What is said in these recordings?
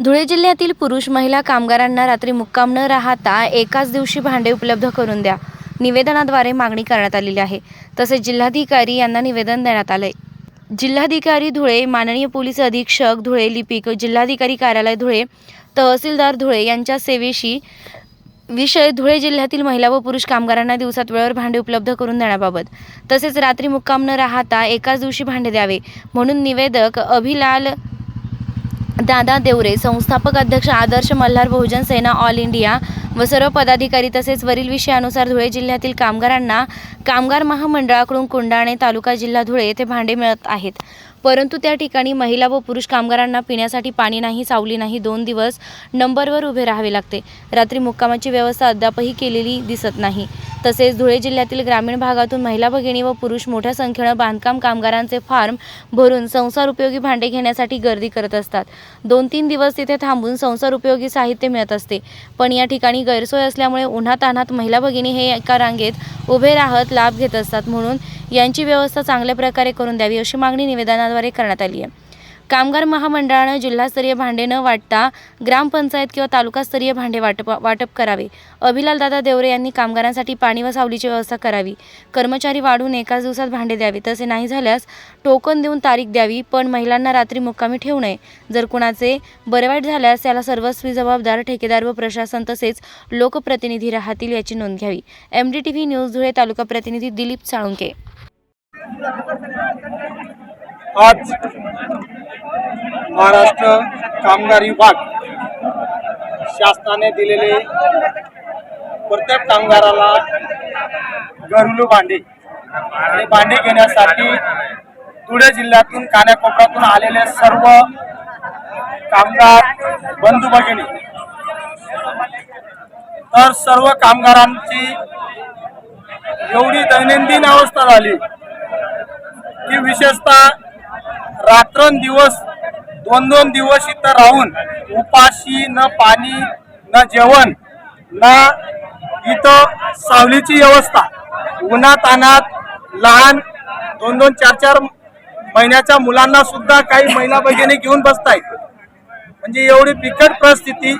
धुळे जिल्ह्यातील पुरुष महिला कामगारांना रात्री मुक्काम न राहता एकाच दिवशी भांडे उपलब्ध करून द्या. निवेदनाद्वारे मागणी करण्यात आलेली आहे. तसेच जिल्हाधिकारी यांना निवेदन देण्यात आले जिल्हाधिकारी धुळे माननीय पोलीस अधीक्षक धुळे लिपिक जिल्हाधिकारी कार्यालय धुळे तहसीलदार धुळे यांच्या सेवेशी विषय धुळे जिल्ह्यातील महिला व पुरुष कामगारांना दिवसात वेळेवर भांडे उपलब्ध करून देण्याबाबत. तसेच रात्री मुक्काम न राहता एकाच दिवशी भांडे द्यावे म्हणून निवेदक अभिलाल दादा देवरे संस्थापक अध्यक्ष आदर्श मल्हार बहुजन सेना ऑल इंडिया व सर्व पदाधिकारी तसेच वरील विषयानुसार धुळे जिल्ह्यातील कामगारांना कामगार महामंडळाकडून कुंडाणे तालुका जिल्हा धुळे येथे भांडे मिळत आहेत. परंतु त्या ठिकाणी महिला व पुरुष कामगारांना पिण्यासाठी पाणी नाही सावली नाही दोन दिवस नंबरवर उभे राहावे लागते. रात्री मुक्कामाची व्यवस्था अद्यापही केलेली दिसत नाही. तसेच धुळे जिल्ह्यातील ग्रामीण भागातून महिला भगिनी व पुरुष मोठ्या संख्येनं बांधकाम कामगारांचे फार्म भरून संसार उपयोगी भांडे घेण्यासाठी गर्दी करत असतात. दोन तीन दिवस तिथे थांबून संसार उपयोगी साहित्य मिळत असते. पण या ठिकाणी गैरसोय असल्यामुळे उन्हातान्हात महिला भगिनी हे एका रांगेत उभे राहत लाभ घेत असतात. म्हणून यांची व्यवस्था चांगल्या प्रकारे करून द्यावी अशी मागणी निवेदनाद्वारे करण्यात आली आहे. कामगार महामंडळानं जिल्हास्तरीय भांडे न वाटता ग्रामपंचायत किंवा तालुकास्तरीय भांडे वाटप वाटप करावे. अभिलाल दादा देवरे यांनी कामगारांसाठी पाणी व सावलीची व्यवस्था करावी. कर्मचारी वाढून एकाच दिवसात भांडे द्यावे. तसे नाही झाल्यास टोकन देऊन तारीख द्यावी पण महिलांना रात्री मुक्कामी ठेवू नये. जर कुणाचे बरेवाईट झाल्यास त्याला सर्वस्वी जबाबदार ठेकेदार व प्रशासन तसेच लोकप्रतिनिधी राहतील याची नोंद घ्यावी. M D T V news Dhule taluka प्रतिनिधी दिलीप साळुंके. आज महाराष्ट्र कामगार विभाग शासनाने दिलेले प्रत्येक कामगाराला घरलू भांडे आणि भांडे घेण्यासाठी धुळे जिल्ह्यातून कानाकोपऱ्यातून आलेले सर्व कामगार बंधू भगिनी. तर सर्व कामगारांची एवढी दैनंदिन अवस्था झाली की विशेषतः रात्रंदिवस दोन दोन दिवस इथं राहून उपाशी न पाणी न जेवण न इथं सावलीची व्यवस्था. उन्हात अनात लहान दोन दोन चार चार महिन्याच्या मुलांना सुद्धा काही महिला भगिनी घेऊन बसतायत. म्हणजे एवढी बिकट परिस्थिती.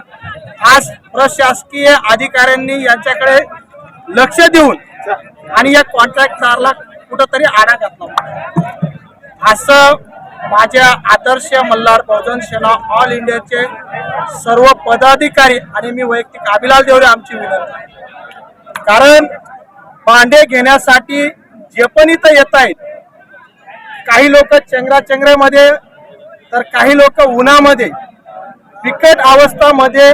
आज प्रशासकीय अधिकाऱ्यांनी यांच्याकडे लक्ष देऊन आणि या कॉन्ट्रॅक्टदारला कुठंतरी आडा घातला असं माझ्या आदर्श मल्हार बहुजन सेना ऑल इंडियाचे सर्व पदाधिकारी आणि मी वैयक्तिक अभिलाल देवरे आमची विनंती आहे. कारण भांडे घेण्यासाठी जे पण इथं येत आहेत काही लोक चेंगराचेंगऱ्यामध्ये तर काही लोक उन्हामध्ये बिकट अवस्थामध्ये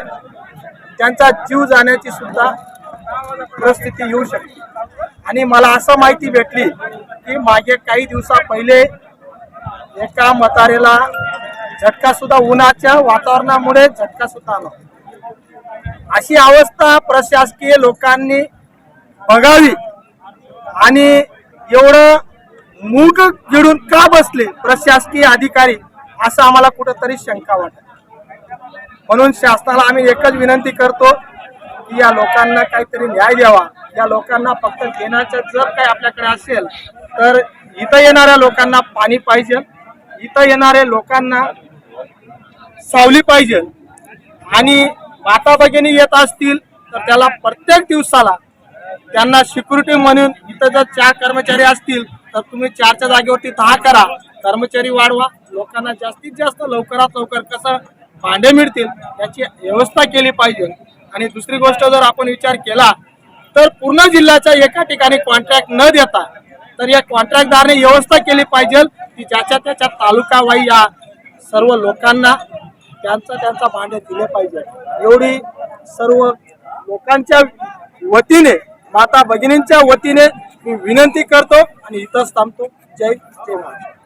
त्यांचा जीव जाण्याची सुद्धा परिस्थिती येऊ शकते आणि मला असं माहिती भेटली की मागे काही दिवसा पहिले एका म्हातारेला झटका सुद्धा उन्हाच्या वातावरणामुळे झटका सुद्धा आला. अशी अवस्था प्रशासकीय लोकांनी बघावी. आणि एवढं मूग गिळून का बसले प्रशासकीय अधिकारी असं आम्हाला कुठंतरी शंका वाटत. म्हणून शासनाला आम्ही एकच विनंती करतो की या लोकांना काहीतरी न्याय द्यावा. या लोकांना फक्त घेण्याचं जर काही आपल्याकडे असेल तर इथं येणाऱ्या लोकांना पाणी पाहिजे. इथं येणाऱ्या लोकांना सावली पाहिजे. आणि माता भगिनी येत असतील तर त्याला प्रत्येक दिवसाला त्यांना सिक्युरिटी म्हणून इथं जर चार कर्मचारी असतील तर तुम्ही चारच्या जागेवरती दहा करा. कर्मचारी वाढवा. लोकांना जास्तीत जास्त लवकरात लवकर कसं भांडे मिळतील याची व्यवस्था केली पाहिजे. आणि दुसरी गोष्ट जर आपण विचार केला तर पूर्ण जिल्ह्याच्या एका ठिकाणी कॉन्ट्रॅक्ट न देता तर या कॉन्ट्रॅक्टदारने व्यवस्था केली पाहिजे. की ज्याच्या त्याच्या तालुकावाई या सर्व लोकांना त्यांचा त्यांचा भांडे दिले पाहिजे. एवढी सर्व लोकांच्या वतीने माता भगिनींच्या वतीने मी विनंती करतो आणि इथंच थांबतो. जय जय महाराज.